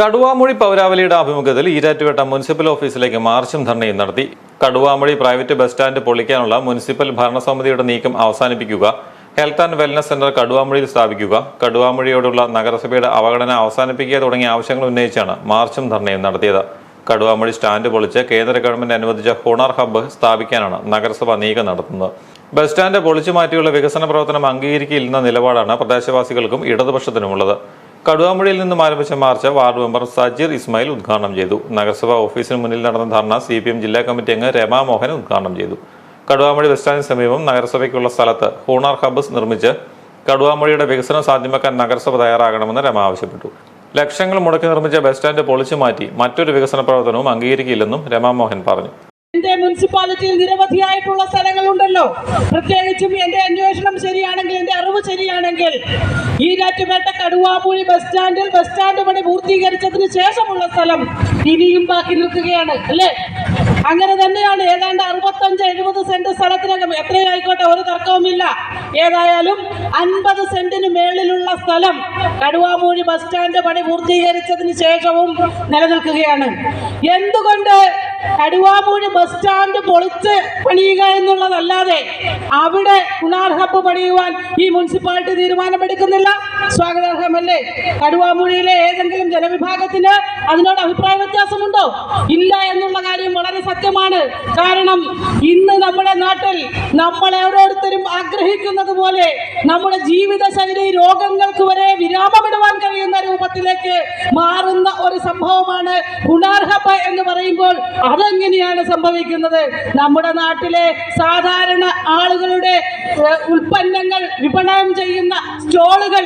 കടുവാമൊഴി പൗരാവലിയുടെ ആഭിമുഖ്യത്തിൽ ഈരാറ്റുപേട്ട മുനിസിപ്പൽ ഓഫീസിലേക്ക് മാർച്ചും ധർണയും നടത്തി. കടുവാമൊഴി പ്രൈവറ്റ് ബസ് സ്റ്റാൻഡ് പൊളിക്കാനുള്ള മുനിസിപ്പൽ ഭരണസമിതിയുടെ നീക്കം അവസാനിപ്പിക്കുക. ഹെൽത്ത് ആൻഡ് വെൽനസ് സെന്റർ കടുവാമൊഴിയിൽ സ്ഥാപിക്കുക. കടുവാമൊഴിയോടുള്ള നഗരസഭയുടെ അവഗണന അവസാനിപ്പിക്കുക തുടങ്ങിയ ആവശ്യങ്ങൾ ഉന്നയിച്ചാണ് മാർച്ചും ധർണയും നടത്തിയത്. കടുവാമൊഴി സ്റ്റാൻഡ് പൊളിച്ച് കേന്ദ്ര ഗവൺമെന്റ് അനുവദിച്ച ഹുണർ ഹബ്ബ് സ്ഥാപിക്കാനാണ് നഗരസഭ നീക്കം നടത്തുന്നത്. ബസ് സ്റ്റാൻഡ് പൊളിച്ചു മാറ്റിയുള്ള വികസന പ്രവർത്തനം അംഗീകരിക്കില്ലെന്ന നിലപാടാണ് പ്രദേശവാസികൾക്കും ഇടതുപക്ഷത്തിനുമുള്ളത്. കടുവാമൊഴിയിൽ നിന്നും ആരംഭിച്ച march ward member Sajeer Ismail ഉദ്ഘാടനം ചെയ്തു. നഗരസഭാ ഓഫീസിന് മുന്നിൽ നടന്ന ധർണ സി പി എം ജില്ലാ കമ്മിറ്റി അംഗം രമാ മോഹൻ ഉദ്ഘാടനം ചെയ്തു. കടുവാമ്പുഴ ബസ് സ്റ്റാൻഡിന് സമീപം നഗരസഭയ്ക്കുള്ള സ്ഥലത്ത് ഹൂണാർ ഹബ്ബസ് നിർമ്മിച്ച് കടുവാമ്പുഴയുടെ വികസനം സാധ്യമാക്കാൻ നഗരസഭ തയ്യാറാകണമെന്ന് രമ ആവശ്യപ്പെട്ടു. ലക്ഷങ്ങൾ മുടക്കി നിർമ്മിച്ച ബസ് സ്റ്റാൻഡ് പൊളിച്ചു മാറ്റി മറ്റൊരു വികസന പ്രവർത്തനവും അംഗീകരിക്കില്ലെന്നും രമാമോഹൻ പറഞ്ഞു. എന്റെ മുനിസിപ്പാലിറ്റിയിൽ നിരവധിയായിട്ടുള്ള സ്ഥലങ്ങളുണ്ടല്ലോ. പ്രത്യേകിച്ചും എന്റെ അന്വേഷണം ശരിയാണെങ്കിൽ എന്റെ അറിവ് ശരിയാണെങ്കിൽ ഈ രാറ്റുപേട്ട കടുവാമൂഴി ബസ് സ്റ്റാൻഡിൽ ബസ് സ്റ്റാൻഡ് പണി പൂർത്തീകരിച്ചതിന് ശേഷമുള്ള സ്ഥലം ഇനിയും ബാക്കി നിൽക്കുകയാണ് അല്ലേ? അങ്ങനെ തന്നെയാണ് ഏതാണ്ട് അറുപത്തഞ്ച് എഴുപത് സെന്റ് സ്ഥലത്തിനകം. എത്രയായിക്കോട്ടെ ഒരു തർക്കവുമില്ല. ഏതായാലും അൻപത് സെന്റിന് മേളിലുള്ള സ്ഥലം കടുവാമൂഴി ബസ് സ്റ്റാൻഡ് പണി പൂർത്തീകരിച്ചതിന് ശേഷവും നിലനിൽക്കുകയാണ്. എന്തുകൊണ്ട് കടുവാമൂഴി ബസ് സ്റ്റാൻഡ് പൊളിച്ച് പണിയുക എന്നുള്ളതല്ലാതെ അവിടെ കുണാർ ഹബ്ബ് പണിയുവാൻ ഈ മുനിസിപ്പാലിറ്റി തീരുമാനമെടുക്കുന്നില്ല. സ്വാഗതാർഹമല്ലേ കടുവാമൂഴിയിലെ ഏതെങ്കിലും ജനവിഭാഗത്തിന് അതിനോട് അഭിപ്രായ വ്യത്യാസമുണ്ടോ? ഇല്ല എന്നുള്ള കാര്യം വളരെ സത്യമാണ്. കാരണം ഇന്ന് നമ്മുടെ നാട്ടിൽ നമ്മൾ ഓരോരുത്തരും ആഗ്രഹിക്കുന്നത് പോലെ നമ്മുടെ ജീവിതശൈലി രോഗങ്ങൾക്ക് വരെ വിരാമമിടുവാൻ പറയുമ്പോൾ അതെങ്ങനെയാണ് സംഭവിക്കുന്നത്? നമ്മുടെ നാട്ടിലെ സാധാരണ ആളുകളുടെ ഉൽപ്പന്നങ്ങൾ വിപണനം ചെയ്യുന്ന സ്റ്റോളുകൾ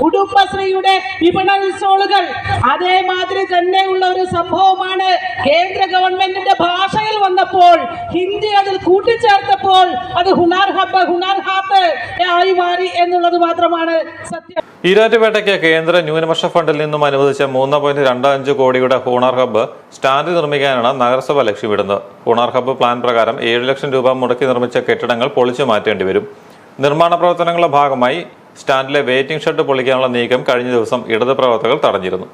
കുടുംബശ്രീയുടെ വിപണന സ്റ്റോളുകൾ അതേമാതിരി തന്നെയുള്ള ഒരു സംഭവമാണ് കേന്ദ്ര ഗവൺമെന്റിന്റെ ഭാഷയിൽ വന്നപ്പോൾ ഹിന്ദി അതിൽ കൂട്ടിച്ചേർത്തപ്പോൾ അത് ഹുണാർ ഹബ്ബ് ഹുണാർ മാറി എന്നുള്ളത് മാത്രമാണ് സത്യം. ഈരാറ്റുപേട്ടയ്ക്ക് കേന്ദ്ര ന്യൂനപക്ഷ ഫണ്ടിൽ നിന്നും അനുവദിച്ച മൂന്ന് പോയിന്റ് രണ്ട് അഞ്ച് കോടിയുടെ ഹൂണാർ ഹബ്ബ് സ്റ്റാൻഡ് നിർമ്മിക്കാനാണ് നഗരസഭ ലക്ഷ്യമിടുന്നത്. ഹൂണാർ ഹബ്ബ് പ്ലാൻ പ്രകാരം ഏഴ് ലക്ഷം രൂപ മുടക്കി നിർമ്മിച്ച കെട്ടിടങ്ങൾ പൊളിച്ചു മാറ്റേണ്ടി വരും. നിർമ്മാണ പ്രവർത്തനങ്ങളുടെ ഭാഗമായി സ്റ്റാൻഡിലെ വെയിറ്റിംഗ് ഷെഡ് പൊളിക്കാനുള്ള നീക്കം കഴിഞ്ഞ ദിവസം ഇടത് പ്രവർത്തകർ തടഞ്ഞിരുന്നു.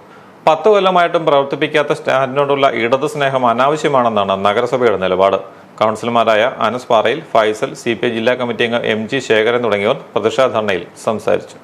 പത്ത് കൊല്ലമായിട്ടും പ്രവർത്തിപ്പിക്കാത്ത സ്റ്റാൻഡിനോടുള്ള ഇടത് സ്നേഹം അനാവശ്യമാണെന്നാണ് നഗരസഭയുടെ നിലപാട്. കൗൺസിലർമാരായ അനസ് പാറയിൽ ഫൈസൽ സി ജില്ലാ കമ്മിറ്റി അംഗം എം ജി ശേഖരൻ തുടങ്ങിയവർ പ്രതിഷേധ ധർണയിൽ സംസാരിച്ചു.